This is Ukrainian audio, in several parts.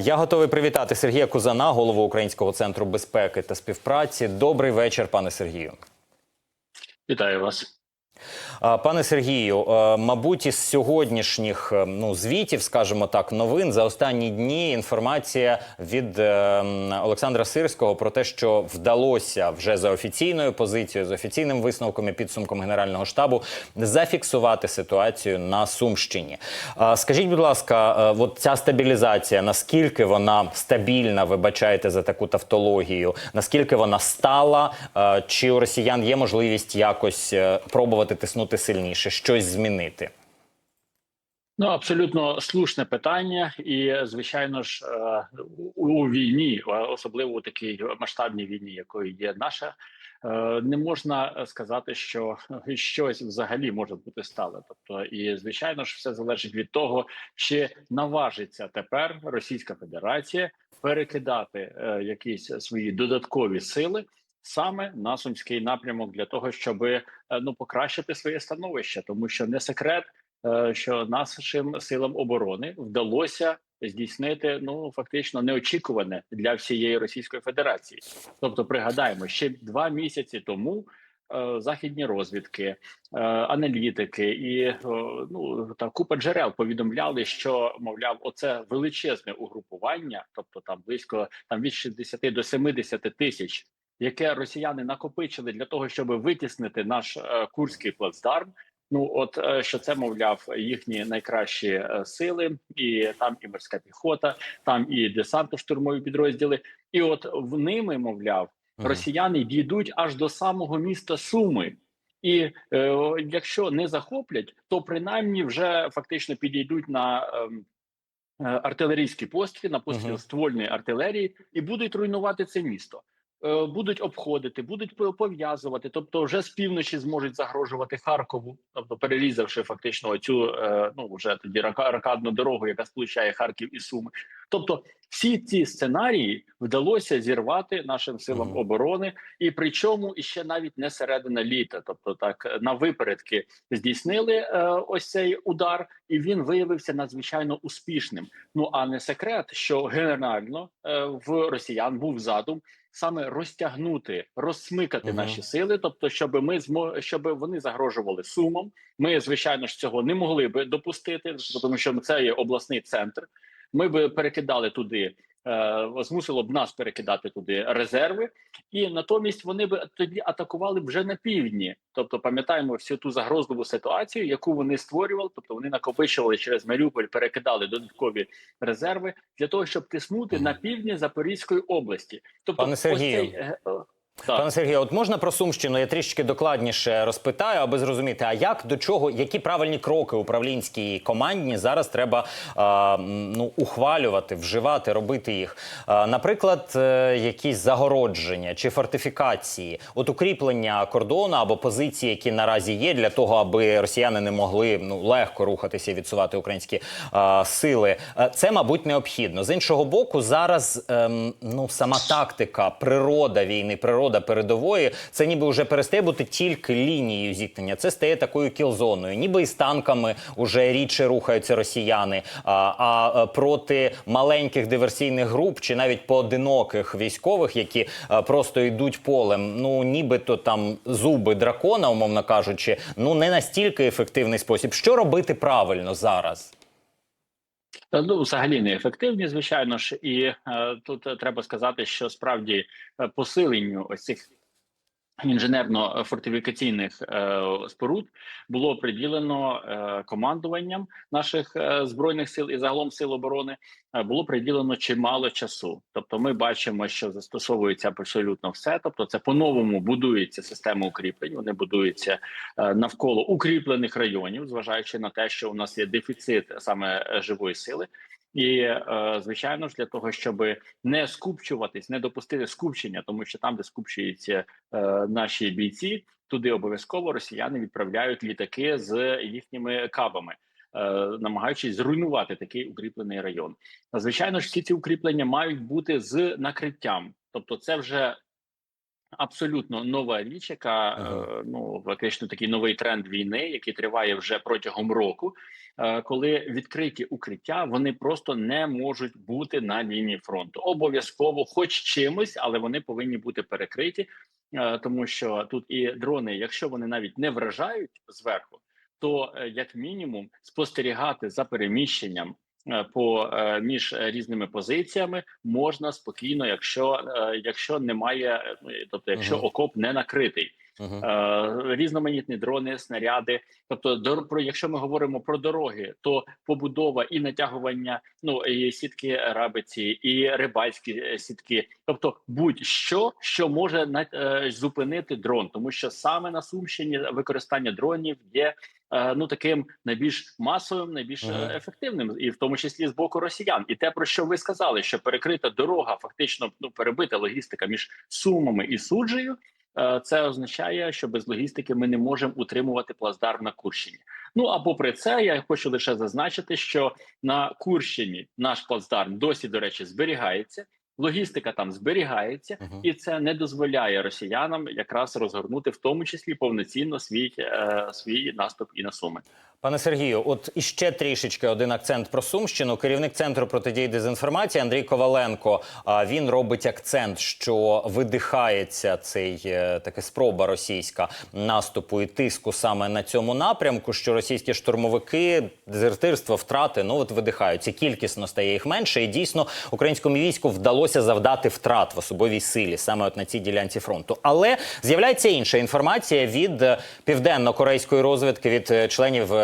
Я готовий привітати Сергія Кузана, голову Українського центру безпеки та співпраці. Добрий вечір, пане Сергію. Вітаю вас. Пане Сергію, мабуть, із сьогоднішніх е, ну звітів, скажімо так, новин за останні дні інформація від е, Олександра Сирського про те, що вдалося вже за офіційною позицією, з офіційним висновком і підсумком Генерального штабу зафіксувати ситуацію на Сумщині. Скажіть, будь ласка, е, от ця стабілізація, наскільки вона стабільна, ви бачаєте за таку тавтологію? Наскільки вона стала? Е, Чи у росіян є можливість якось е, пробувати тиснути сильніше, щось змінити? Ну абсолютно слушне питання, і звичайно ж е, у, війні, особливо у такій масштабній війні, якою є наша, е, не можна сказати, що щось взагалі може бути стале. Тобто, і звичайно ж, все залежить від того, чи наважиться тепер Російська Федерація перекидати е, якісь свої додаткові сили. Саме на сумський напрямок для того, щоб ну покращити своє становище, тому що не секрет, е, що нашим силам оборони вдалося здійснити ну фактично неочікуване для всієї Російської Федерації. Тобто, пригадаємо, ще два місяці тому е, західні розвідки, е, аналітики і е, ну та купа джерел повідомляли, що мовляв, оце величезне угрупування, тобто там близько там від 60 до 70 тисяч яке росіяни накопичили для того, щоб витіснити наш е, курський плацдарм. Ну от е, що це мовляв їхні найкращі е, сили, і там і морська піхота, там і десантно-штурмові підрозділи. І от в ними, мовляв, росіяни дійдуть аж до самого міста Суми. І е, якщо не захоплять, то принаймні вже фактично підійдуть на ем, е, артилерійські постріли, на постріл ствольної артилерії, і будуть руйнувати це місто. Е, Будуть обходити, будуть пов'язувати, тобто вже з півночі зможуть загрожувати Харкову, тобто перерізавши фактично цю е, ну вже тоді рака- ракадну дорогу, яка сполучає Харків і Суми. Тобто, всі ці сценарії вдалося зірвати нашим силам Мгм. оборони, і причому іще навіть не середина літа, тобто так на випередки здійснили е, ось цей удар, і він виявився надзвичайно успішним. Ну а не секрет, що генерально е, в росіян був задум саме розтягнути, розсмикати угу. наші сили, тобто, щоб ми змо... щоб вони загрожували сумом. Ми, звичайно ж, цього не могли би допустити, тому що це є обласний центр. Ми би перекидали туди. Е, Змусило б нас перекидати туди резерви, і натомість вони б тоді атакували вже на півдні. Тобто, пам'ятаємо всю ту загрозливу ситуацію, яку вони створювали. Тобто вони накопичували через Маріуполь, перекидали додаткові резерви для того, щоб тиснути на півдні Запорізької області. Тобто, Пане Сергію, ось цей, так. Пане Сергію, от можна про Сумщину я трішки докладніше розпитаю, аби зрозуміти, а як до чого, які правильні кроки управлінській командні зараз треба а, ну, ухвалювати, вживати, робити їх. А, наприклад, е, якісь загородження чи фортифікації, от укріплення кордону або позиції, які наразі є, для того, аби росіяни не могли ну легко рухатися і відсувати українські а, сили. Е, Це, мабуть, необхідно. З іншого боку, зараз ем, ну сама тактика, природа війни, природа передової, це ніби вже перестає бути тільки лінією зіткнення. Це стає такою кілзоною, ніби і з танками вже рідше рухаються росіяни. А, а е, проти маленьких диверсійних груп чи навіть поодиноких військових, які е, просто йдуть полем, ну нібито там зуби дракона, умовно кажучи, ну не настільки ефективний спосіб. Що робити правильно зараз? Ну, взагалі неефективні, звичайно ж, і е, тут е, треба сказати, що справді е, посиленню ось цих інженерно-фортифікаційних е, споруд було приділено е, командуванням наших е, збройних сил і загалом сил оборони. Було приділено чимало часу. Тобто, ми бачимо, що застосовується абсолютно все. Тобто, це по-новому будується система укріплень. Вони будуються навколо укріплених районів, зважаючи на те, що у нас є дефіцит саме живої сили. І е, звичайно ж для того, щоб не скупчуватись, не допустити скупчення, тому що там, де скупчуються е, наші бійці, туди обов'язково росіяни відправляють літаки з їхніми кабами, е, намагаючись зруйнувати такий укріплений район. Звичайно ж, всі ці укріплення мають бути з накриттям, тобто це вже абсолютно нова річ, яка Ага. е, ну фактично такий новий тренд війни, який триває вже протягом року. е, Коли відкриті укриття, вони просто не можуть бути на лінії фронту. Обов'язково, хоч чимось, але вони повинні бути перекриті, е, тому що тут і дрони, якщо вони навіть не вражають зверху, то як мінімум спостерігати за переміщенням по е, між е, різними позиціями можна спокійно, якщо е, якщо немає, е, ну, тобто, якщо Мгм. окоп не накритий. Мгм. Е, різноманітні дрони, снаряди. Тобто, дор- про якщо ми говоримо про дороги, то побудова і натягування ну і сітки рабиці, і рибальські е, сітки, тобто будь-що, що може на, е, зупинити дрон, тому що саме на Сумщині використання дронів є. Е, Ну, таким найбільш масовим, найбільш е, Мгм. ефективним, і в тому числі з боку росіян, і те про що ви сказали, що перекрита дорога, фактично ну перебита логістика між сумами і суджею. Е, Це означає, що без логістики ми не можемо утримувати плацдарм на Курщині. Ну а попри це, я хочу лише зазначити, що на Курщині наш плацдарм досі, до речі, зберігається. Логістика там зберігається, Мгм. і це не дозволяє росіянам якраз розгорнути в тому числі повноцінно свій е, свій наступ і на суми. Пане Сергію, от іще трішечки один акцент про Сумщину. Керівник центру протидії дезінформації Андрій Коваленко. А він робить акцент, що видихається цей е, таке спроба російська наступу і тиску саме на цьому напрямку. Що російські штурмовики, дезертирство, втрати ну от видихаються. Кількісно стає їх менше, і дійсно українському війську вдалося завдати втрат в особовій силі саме от на цій ділянці фронту. Але з'являється інша інформація від е, південно-корейської розвідки від е, членів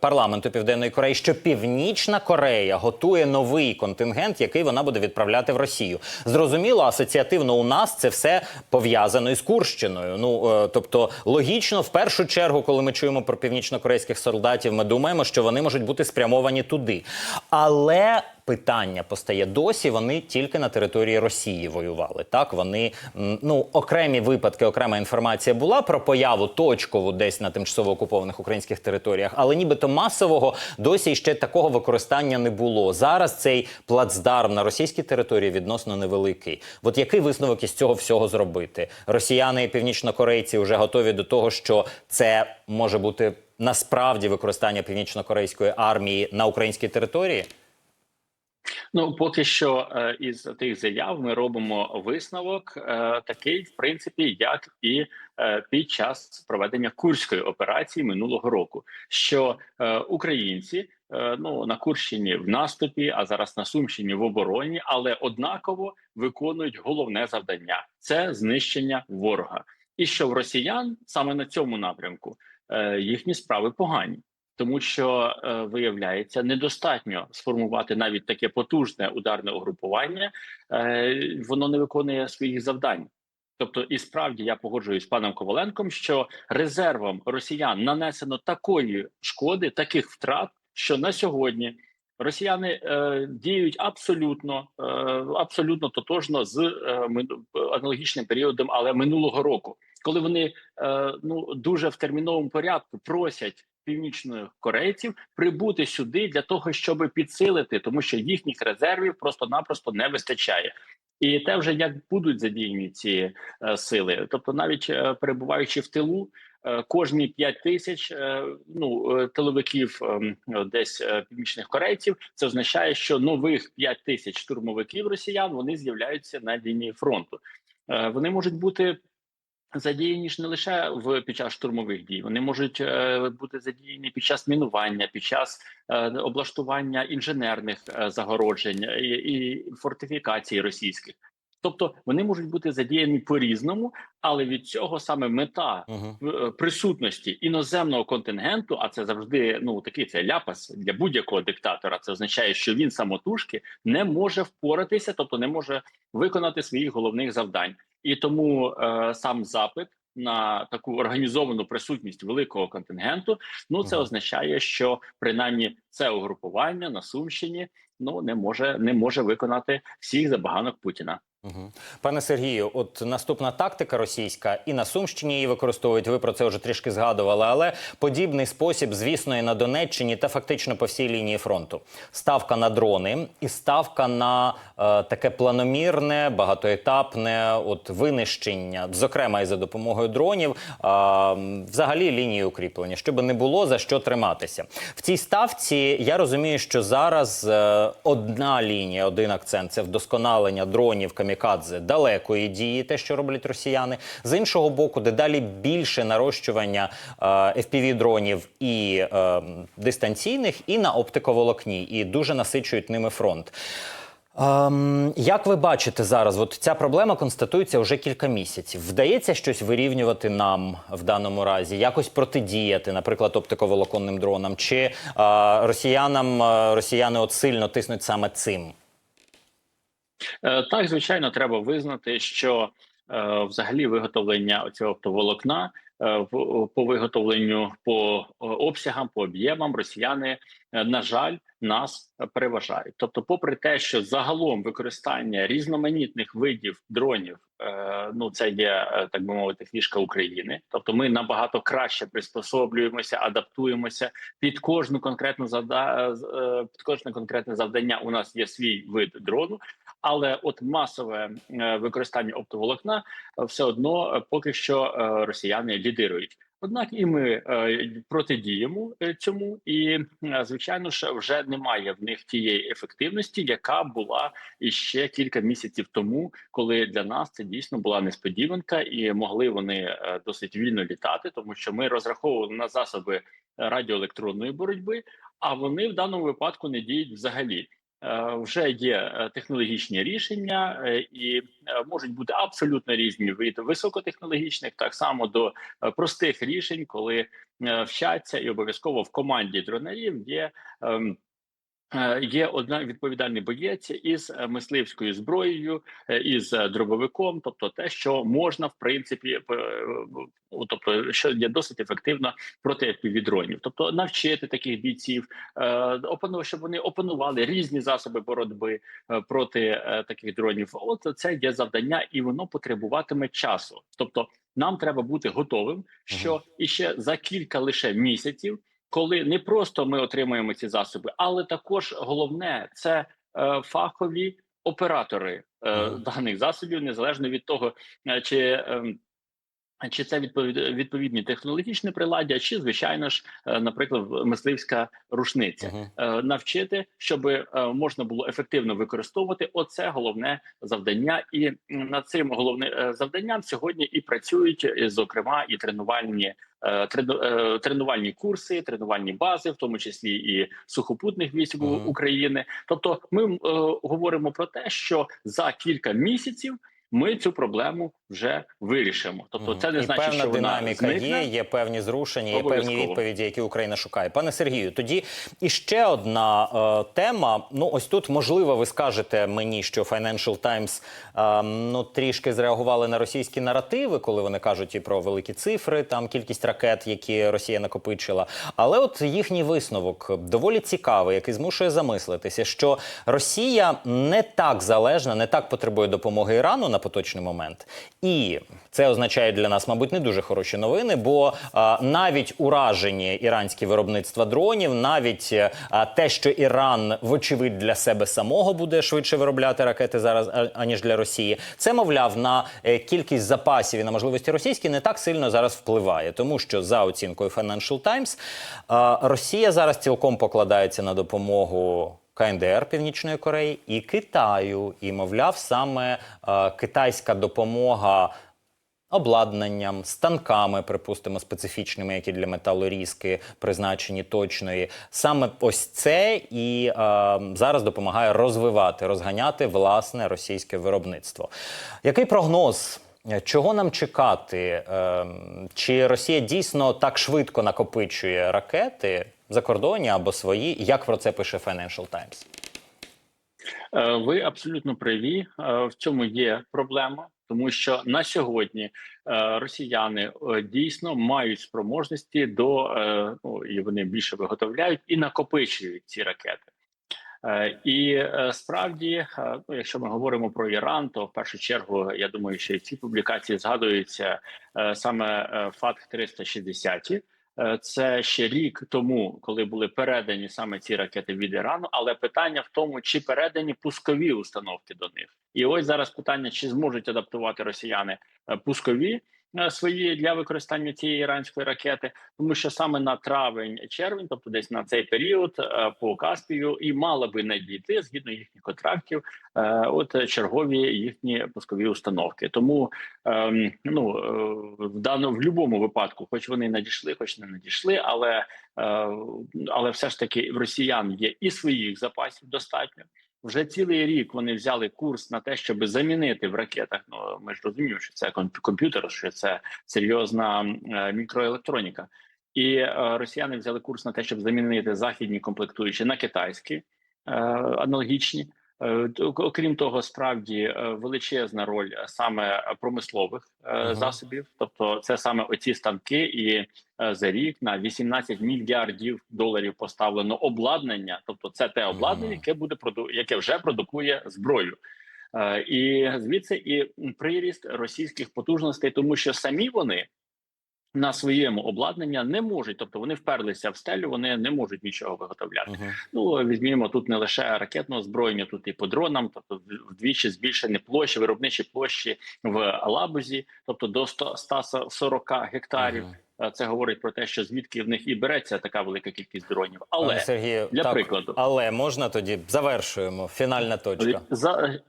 парламенту Південної Кореї, що Північна Корея готує новий контингент, який вона буде відправляти в Росію. Зрозуміло, асоціативно у нас це все пов'язано із Курщиною. Ну е, тобто, логічно, в першу чергу, коли ми чуємо про північно-корейських солдатів, ми думаємо, що вони можуть бути спрямовані туди. Але питання постає досі. Вони тільки на території Росії воювали. Так вони ну окремі випадки, окрема інформація була про появу точкову десь на тимчасово окупованих українських територіях, але нібито масового досі ще такого використання не було. Зараз цей плацдарм на російській території відносно невеликий. От який висновок із цього всього зробити? Росіяни і північнокорейці вже готові до того, що це може бути насправді використання північнокорейської армії на українській території. Ну поки що е, із тих заяв ми робимо висновок, е, такий, в принципі, як і е, під час проведення курської операції минулого року, що українці ну на Курщині в наступі, а зараз на Сумщині в обороні, але однаково виконують головне завдання це знищення ворога, і що в росіян саме на цьому напрямку? Їхні справи погані. Тому що е, виявляється недостатньо сформувати навіть таке потужне ударне угрупування, е, воно не виконує своїх завдань. Тобто, і справді я погоджуюсь з паном Коваленком, що резервам росіян нанесено такої шкоди, таких втрат, що на сьогодні росіяни е, діють абсолютно е, абсолютно тотожно з е, аналогічним періодом, але минулого року, коли вони е, ну дуже в терміновому порядку просять північних корейців прибути сюди для того, щоб підсилити, тому що їхніх резервів просто-напросто не вистачає. І те вже як будуть задіяні ці е, сили, тобто навіть е, перебуваючи в тилу, е, кожні 5 тисяч е, ну е, тиловиків е, десь е, північних корейців, це означає, що нових 5 тисяч штурмовиків росіян вони з'являються на лінії фронту. Е, вони можуть бути задіяні ж не лише в під час штурмових дій, вони можуть е, бути задіяні під час мінування, під час е, облаштування інженерних е, загороджень і, і фортифікацій російських. Тобто вони можуть бути задіяні по різному, але від цього саме мета е, присутності іноземного контингенту, а це завжди ну такий це ляпас для будь-якого диктатора. Це означає, що він самотужки не може впоратися, тобто не може виконати своїх головних завдань, і тому е, сам запит на таку організовану присутність великого контингенту. Ну це означає, що принаймні це угрупування на Сумщині ну не може не може виконати всіх забаганок Путіна. Пане Сергію, от наступна тактика російська і на Сумщині її використовують. Ви про це вже трішки згадували, але подібний спосіб, звісно, і на Донеччині та фактично по всій лінії фронту. Ставка на дрони і ставка на е, таке планомірне, багатоетапне от винищення, зокрема і за допомогою дронів, е, взагалі лінії укріплення, щоб не було за що триматися. В цій ставці я розумію, що зараз е, одна лінія, один акцент це вдосконалення дронів камікадзе далекої дії, те, що роблять росіяни. З іншого боку, дедалі більше нарощування е, fpv дронів і е, дистанційних, і на оптиковолокні, і дуже насичують ними фронт. Ем, як ви бачите зараз, от ця проблема констатується вже кілька місяців. Вдається щось вирівнювати нам в даному разі, якось протидіяти, наприклад, оптиковолоконним дронам, чи е, росіянам е, росіяни от сильно тиснуть саме цим? Е, Так, звичайно, треба визнати, що е, взагалі виготовлення цього оптоволокна е, по виготовленню по обсягам, по об'ємам росіяни, на жаль, нас переважають. Тобто, попри те, що загалом використання різноманітних видів дронів, ну це є так би мовити, фішка України. Тобто, ми набагато краще приспособлюємося, адаптуємося під кожну конкретну завда... під кожне конкретне завдання. У нас є свій вид дрону. Але от масове е, використання оптоволокна е, все одно е, поки що росіяни лідирують. Однак і ми протидіємо цьому, і звичайно ж вже немає в них тієї ефективності, яка була іще кілька місяців тому, коли для нас це дійсно була несподіванка, і могли вони досить вільно літати, тому що ми розраховували на засоби радіоелектронної боротьби, а вони в даному випадку не діють взагалі. Е, Вже є е, технологічні рішення, е, і можуть бути абсолютно різні від високотехнологічних, так само до простих рішень, коли вчаться і обов'язково в команді дронарів є. Е, Є одна відповідальний боєць із е, мисливською зброєю, е, із дробовиком, тобто те, що можна в принципі, тобто що є досить ефективно проти півдронів. Тобто навчити таких бійців, щоб вони опанували різні засоби боротьби проти таких дронів. От це є завдання, і воно потребуватиме часу. Тобто, нам треба бути готовим, що іще за кілька лише місяців коли не просто ми отримуємо ці засоби, але також головне це е, фахові оператори е, даних засобів, незалежно від того, е, чи. ем, чи це відповід, відповідні технологічні приладдя, чи звичайно ж, е, наприклад, мисливська рушниця, Мгм. Е, навчити, щоб е, можна було ефективно використовувати. Оце головне завдання, і над цим головним завданням сьогодні і працюють, зокрема, і тренувальні трену- тренувальні курси, тренувальні бази, в тому числі і сухопутних військ У- Мгм. України. Тобто, ми е, говоримо про те, що за кілька місяців. Ми цю проблему вже вирішимо. Тобто, це не і значить, певна що вона динаміка зникне. є, є певні зрушення, є певні відповіді, які Україна шукає. Пане Сергію, тоді іще одна е, тема. Ну, ось тут можливо, ви скажете мені, що Financial Times е, ну трішки зреагували на російські наративи, коли вони кажуть і про великі цифри, там кількість ракет, які Росія накопичила. Але от їхній висновок доволі цікавий, який змушує замислитися, що Росія не так залежна, не так потребує допомоги Ірану поточний момент, і це означає для нас, мабуть, не дуже хороші новини, бо а, навіть уражені іранські виробництва дронів, навіть е, те, що Іран, вочевидь, для себе самого буде швидше виробляти ракети зараз, аніж для Росії, це мовляв на е, кількість запасів і на можливості російські не так сильно зараз впливає, тому що за оцінкою Financial Times Росія зараз цілком покладається на допомогу. КНДР Північної Кореї і Китаю, і мовляв, саме е, китайська допомога обладнанням, станками, припустимо, специфічними, які для металорізки призначені точної. Саме ось це і е, зараз допомагає розвивати, розганяти власне російське виробництво. Який прогноз? Чого нам чекати? Е, Чи Росія дійсно так швидко накопичує ракети закордонні або свої? Як про це пише Financial Times? Е, Ви абсолютно праві. Е, В цьому є проблема, тому що на сьогодні е, росіяни дійсно мають спроможності до ну, і вони більше виготовляють і накопичують ці ракети. І справді, якщо ми говоримо про Іран, то в першу чергу я думаю, що в цій публікації згадується е, саме ФАТ 360 Е, Це ще рік тому, коли були передані саме ці ракети від Ірану. Але питання в тому, чи передані пускові установки до них, і ось зараз питання: чи зможуть адаптувати росіяни е, пускові е, свої для використання цієї іранської ракети, тому що саме на травень-червень, тобто десь на цей період е, по Каспію, і мали би надійти згідно їхніх контрактів, е, от е, чергові їхні пускові установки. Тому ем, ну е, в даному в будь-якому випадку, хоч вони надійшли, хоч не надійшли, але е, але все ж таки в росіян є і своїх запасів достатньо. Вже цілий рік вони взяли курс на те, щоб замінити в ракетах. Ну ми ж розуміємо, що це комп'ютер, що це серйозна е, мікроелектроніка. І е, росіяни взяли курс на те, щоб замінити західні комплектуючі на китайські аналогічні. Е, Окрім того, справді е, величезна роль е, саме промислових Мгм. засобів, тобто це саме оці станки, і за рік на 18 мільярдів доларів поставлено обладнання. Тобто, це те обладнання, яке буде яке вже продукує зброю. І звідси і приріст російських потужностей, тому що самі вони на своєму обладнання не можуть, тобто вони вперлися в стелю, вони не можуть нічого виготовляти. Мгм. Ну візьмімо тут не лише ракетного озброєння, тут і по дронам, тобто вдвічі збільшені площі, виробничі площі в Алабузі, тобто до 100, 140 гектарів. Мгм. Е, Е, це говорить про те, що звідки в них і береться така велика кількість дронів. Але Сергію, для так, прикладу, але можна тоді завершуємо. Фінальна точка за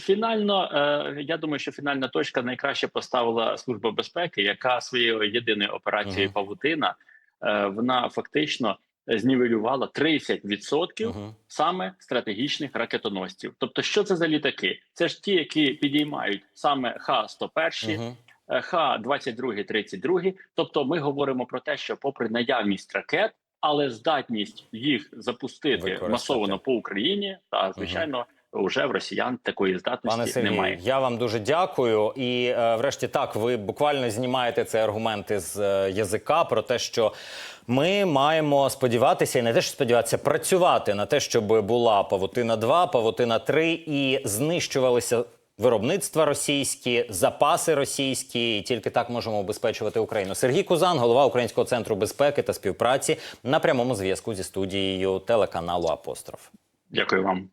фінально. Е, я думаю, що фінальна точка найкраще поставила служба безпеки, яка своєю єдиною операцією угу. Павутина е, вона фактично знівелювала 30% угу. саме стратегічних ракетоносців. Тобто, що це за літаки? Це ж ті, які підіймають саме Х-101, угу. Х-22-32. Тобто, ми говоримо про те, що, попри наявність ракет, але здатність їх запустити масово по Україні, та звичайно. Уже в росіян такої здатності Пане Сергій, немає. Я вам дуже дякую. І е, врешті так ви буквально знімаєте ці аргументи з е, язика про те, що ми маємо сподіватися, і не те, що сподіватися, працювати на те, щоб була павутина 2 павутина 3 і знищувалися Виробництва російські, запаси російські, і тільки так можемо обезпечувати Україну. Сергій Кузан, голова Українського центру безпеки та співпраці, на прямому зв'язку зі студією телеканалу Апостроф. Дякую вам.